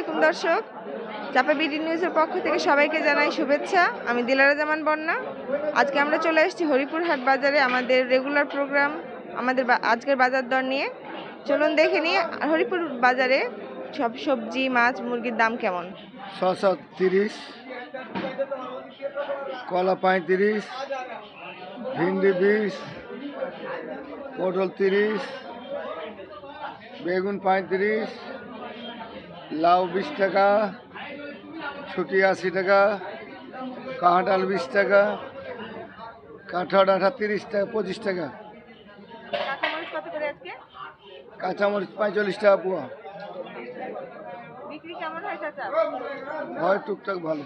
আলাইকুম, দর্শক। চাপা বিডি নিউজের পক্ষ থেকে সবাইকে জানাই শুভেচ্ছা। আমি দিলারা জামান বন্যা। আজকে আমরা চলে এসেছি হরিপুর হাট বাজারে আমাদের রেগুলার প্রোগ্রাম, আমাদের আজকের বাজার দর নিয়ে। চলুন দেখে নিই, হরিপুর বাজারে সব সবজি, মাছ, মুরগির দাম কেমন? শশা তিরিশ, কলা পঁয়ত্রিশ ভিন্ডি বিশ, পটল তিরিশ, বেগুন পঁয়ত্রিশ লাউ বিশ টাকা ছুটি আশি টাকা কাঁঠাল বিশ টাকা কাঁঠাল আঠা তিরিশ টাকা পঁচিশ টাকা। কাঁচামরিচ পঁয়তাল্লিশ টাকা পোয়া। হয় টুকটাক ভালো।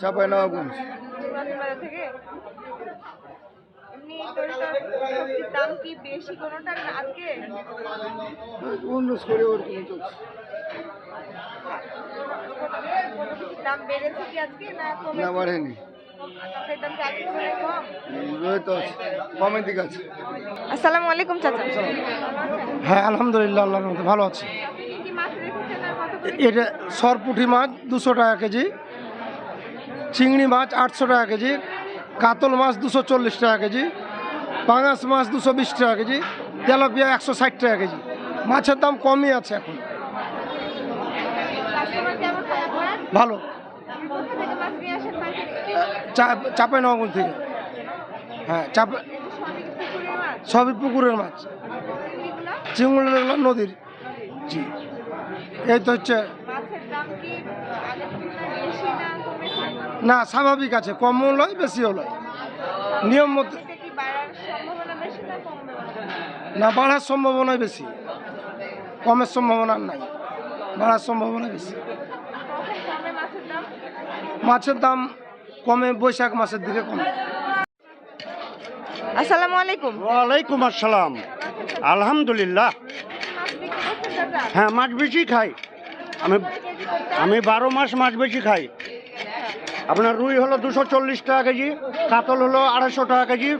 চাপাই নবাবগঞ্জ পুরাতন বাজার থেকে এমনি তরিতর সবজির দাম কি বেশি কোনোটার আজকে উন্নস করে ওরকম চলছে? দাম বেড়েছে কি আজকে না কমে না বাড়েনি। তরকারির দাম কি আজকে তুলনায় কম? রোহিত আছে। কমের আছে। আসসালামু আলাইকুম চাচা। হ্যাঁ আলহামদুলিল্লাহ আল্লাহর ভালো আছি। এটা সরপুঁটি মাছ দুশো টাকা কেজি চিংড়ি মাছ আটশো টাকা কেজি কাতল মাছ দুশো চল্লিশ টাকা কেজি পাঙাশ মাছ দুশো বিশ টাকা কেজি তেলাপিয়া একশো ষাট টাকা কেজি। মাছের দাম কমই আছে এখন। ভালো। কোথা থেকে মাছ নিয়ে আসেন পাইকারি চা- চাপাই নগর থেকে। হ্যাঁ চাপা সবই পুকুরের মাছ। চিংড়িগুলো নদীর। জি। এই তো হচ্ছে মাছের দাম কি আগের তুলনায় বেশি না কমেছে না স্বাভাবিক আছে কমও লয় বেশিও লয়। নিয়ম মতো এটা কি বাড়ার সম্ভাবনা বেশি না বাড়ার সম্ভাবনা বেশি। কমের সম্ভাবনা নাই। বাড়ার সম্ভাবনা বেশি। মাছের দাম কমে বৈশাখ মাসের দিকে কমে। আসসালামু আলাইকুম। ওয়ালাইকুম আসসালাম। আলহামদুলিল্লাহ। হ্যাঁ মাছ বেশি খাই। আমি আমি বারো মাস মাছ বেশি খাই। আপনার রুই হলো দুশো চল্লিশ টাকা কেজি কাতল হলো আড়াইশো টাকা কেজি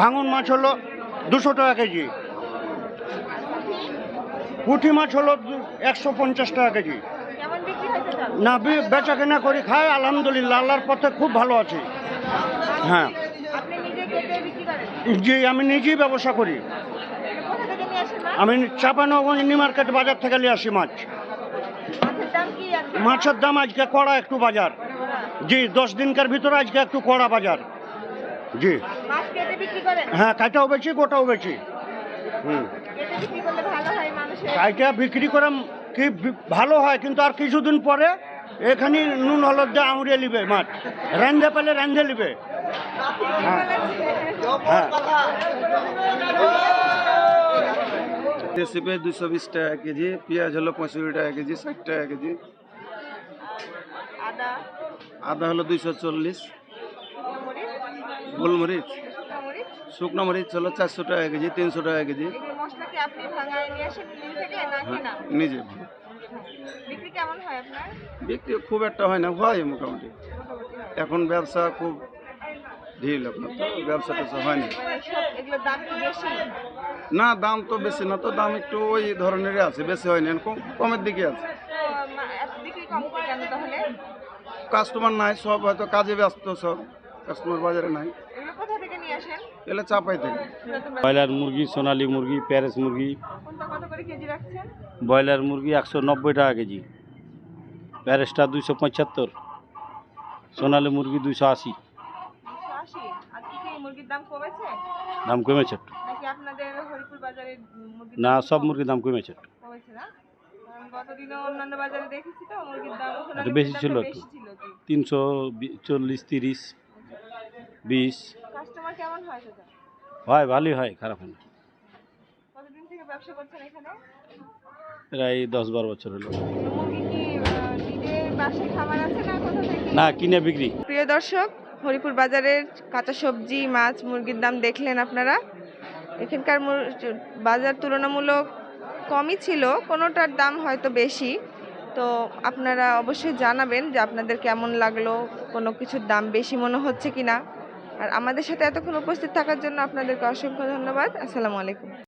ভাঙন মাছ হলো দুশো টাকা কেজি। পুঁটি মাছ হলো একশো পঞ্চাশ টাকা কেজি। না বেচা কেনা করি খাই আলহামদুলিল্লাহ আল্লাহর পথে খুব ভালো আছি। হ্যাঁ। জি আমি নিজেই ব্যবসা করি। আমি চাপানগঞ্জ নিউ মার্কেট বাজার থেকে নিয়ে আসি মাছ। মাছের দাম আজকে কড়া একটু বাজার। জি দশ দিনকার ভিতরে আজকে একটু কড়া বাজার। জি। মাছ কেটে বিক্রি করেন? হ্যাঁ কাইটাও বেচি গোটাও বেচি। হুম। কেটে বিক্রি করলে ভালো হয় মানুষের? কাইটা বিক্রি করে কি ভালো হয় কিন্তু আর কিছুদিন পরে এখানে নুন হলুদ দিয়ে আঙুরিয়ে নিবে মাছ। রান্ধে পেলে রান্ধে নিবে। হ্যাঁ। হ্যাঁ দেশি দুশো বিশ টাকা কেজি পেঁয়াজ হলো পঁয়ষট্টি টাকা কেজি ষাট টাকা কেজি। আদা হলো দুইশো চল্লিশ। গোলমরিচ? শুকনো মরিচ হলো চারশো টাকা কেজি, তিনশো টাকা কেজি। না নিজে। বিক্রি হয় খুব একটা হয় না, হয় মোটামুটি। এখন ব্যবসা খুব ঢিল আপনার তো, ব্যবসা ট্যাবসা হয় না। দাম না তো বেশি না, তো দাম একটু ওই ধরনেরই আছে, বেশি হয়নি কম কমের দিকে আছে। কাস্টমার নাই সব হয়তো কাজে ব্যস্ত সব কাস্টমার বাজারে নাই। এগুলো কোথা থেকে নিয়ে আসেন? এলে চাপাই থেকে। ব্রয়লার মুরগি সোনালি মুরগি প্যারেস মুরগি। কোনটা কত করে কেজি রাখছেন? ব্রয়লার মুরগি একশো নব্বই টাকা কেজি। প্যারেসটা দুইশো পঁচাত্তর। সোনালি মুরগি দুইশো আশি। দাম কমেছে? দাম কমেছে। একটু নাকি আপনাদের হরিপুর বাজারে মুরগির না সব মুরগির দাম কমেছে। একটু গতদিনও অন্যান্য বাজারে দেখেছি তো মুরগির দাম একটু বেশি ছিল একটু। তিনশো চল্লিশ তিরিশ বিশ। কাস্টমার কেমন হয় হয় ভালোই হয় খারাপ হয় না। কতদিন থেকে ব্যবসা করছেন এখানে? প্রায় দশ বারো বছর হলো। মুরগি কি আহ, নিজের বাসায় খাবার আছে না না কিনে বিক্রি। প্রিয় দর্শক হরিপুর বাজারের কাঁচা সবজি মাছ মুরগির দাম দেখলেন আপনারা। এখানকার বাজার তুলনামূলক কমই ছিল, কোনোটার দাম হয়তো বেশি। তো আপনারা অবশ্যই জানাবেন যে আপনাদের কেমন লাগল, কোনো কিছুর দাম বেশি মনে হচ্ছে কি না আর আমাদের সাথে এতক্ষণ উপস্থিত থাকার জন্য আপনাদেরকে অসংখ্য ধন্যবাদ। আসসালামু আলাইকুম।